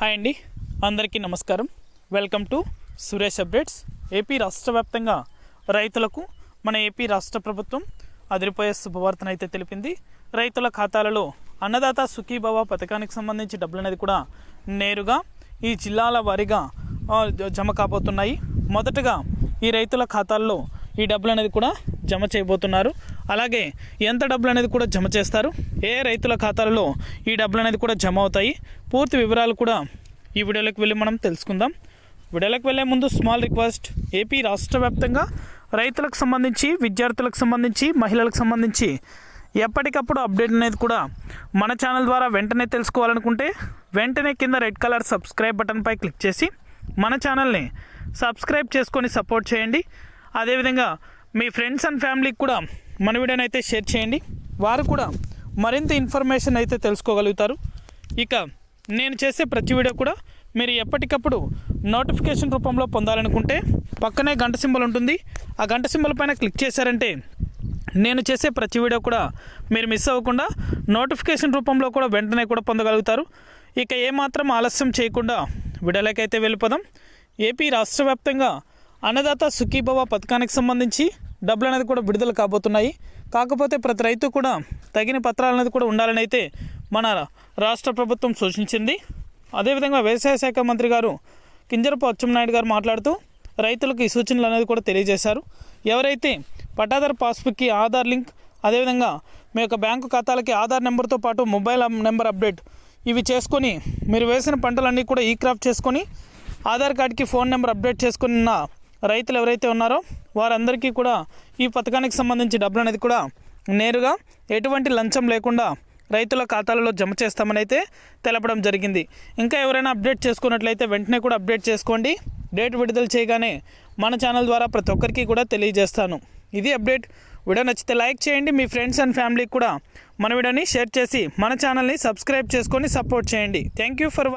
Hi అండి. అందరికీ నమస్కారం. Welcome to Suresh updates. AP రాష్ట్ర వ్యాప్తంగా రైతులకు మన ఏపీ రాష్ట్ర ప్రభుత్వం అదిరిపోయే శుభవార్తను అయితే తెలిపింది. రైతుల ఖాతాలలో అన్నదాత సుఖీభవ పథకానికి సంబంధించి డబ్బులు అనేది కూడా నేరుగా ఈ జిల్లాల వారీగా జమ కాబోతున్నాయి. మొదటగా ఈ రైతుల ఖాతాల్లో ఈ డబ్బులు అనేది కూడా జమ చేయబోతున్నారు. అలాగే ఎంత డబ్బులు అనేది కూడా జమ చేస్తారు? ఏ రైతుల ఖాతాలలో ఈ డబ్బులు అనేది కూడా జమ అవుతాయి? పూర్తి వివరాలు కూడా ఈ వీడియోలోకి వెళ్ళి మనం తెలుసుకుందాం. వీడియోలోకి వెళ్ళే ముందు స్మాల్ రిక్వెస్ట్ ఏపీ రాష్ట్ర వ్యాప్తంగా రైతులకు సంబంధించి విద్యార్థులకు సంబంధించి మహిళలకు సంబంధించి ఎప్పటికప్పుడు అప్డేట్ అనేది కూడా మన ఛానల్ ద్వారా వెంటనే తెలుసుకోవాలనుకుంటే వెంటనే కింద రెడ్ కలర్ సబ్స్క్రైబ్ బటన్పై క్లిక్ చేసి మన ఛానల్ని సబ్స్క్రైబ్ చేసుకొని సపోర్ట్ చేయండి. అదేవిధంగా మీ ఫ్రెండ్స్ అండ్ ఫ్యామిలీకి కూడా మన వీడియోని అయితే షేర్ చేయండి. వారు కూడా మరింత ఇన్ఫర్మేషన్ అయితే తెలుసుకోగలుగుతారు. ఇక నేను చేసే ప్రతి వీడియో కూడా మీరు ఎప్పటికప్పుడు నోటిఫికేషన్ రూపంలో పొందాలనుకుంటే పక్కనే గంట సింబల్ ఉంటుంది. ఆ గంట సింబల్ పైన క్లిక్ చేశారంటే నేను చేసే ప్రతి వీడియో కూడా మీరు మిస్ అవ్వకుండా నోటిఫికేషన్ రూపంలో కూడా వెంటనే కూడా పొందగలుగుతారు. ఇక ఏమాత్రం ఆలస్యం చేయకుండా విడలకైతే వెళ్ళిపోదాం. ఏపీ రాష్ట్ర వ్యాప్తంగా అన్నదాత సుఖీభవ పథకానికి సంబంధించి డబ్బులు అనేది కూడా విడుదల కాబోతున్నాయి. కాకపోతే ప్రతి రైతు కూడా తగిన పత్రాలు అనేది కూడా ఉండాలని అయితే మన రాష్ట్ర ప్రభుత్వం సూచించింది. అదేవిధంగా వ్యవసాయ శాఖ మంత్రి గారు కింజరపు అచ్చెన్నాయుడు గారు మాట్లాడుతూ రైతులకు ఈ సూచనలు అనేది కూడా తెలియజేశారు. ఎవరైతే పట్టాదారు పాస్బుక్కి ఆధార్ లింక్ అదేవిధంగా మీ యొక్క బ్యాంకు ఖాతాలకి ఆధార్ నెంబర్తో పాటు మొబైల్ నెంబర్ అప్డేట్ ఇవి చేసుకొని మీరు వేసిన పంటలన్నీ కూడా ఈ క్రాప్ చేసుకొని ఆధార్ కార్డ్కి ఫోన్ నెంబర్ అప్డేట్ చేసుకున్న రైతులు ఎవరైతే ఉన్నారో వారందరికీ కూడా ఈ పథకానికి సంబంధించి డబ్బులు అనేది కూడా నేరుగా ఎటువంటి లంచం లేకుండా రైతుల ఖాతాలలో జమ చేస్తామని అయితే తెలపడం జరిగింది. ఇంకా ఎవరైనా అప్డేట్ చేసుకున్నట్లయితే వెంటనే కూడా అప్డేట్ చేసుకోండి. డేట్ విడుదల చేయగానే మన ఛానల్ ద్వారా ప్రతి ఒక్కరికి కూడా తెలియజేస్తాను. ఇది అప్డేట్. వీడియో నచ్చితే లైక్ చేయండి. మీ ఫ్రెండ్స్ అండ్ ఫ్యామిలీకి కూడా మన వీడియోని షేర్ చేసి మన ఛానల్ని సబ్స్క్రైబ్ చేసుకొని సపోర్ట్ చేయండి. Thank you for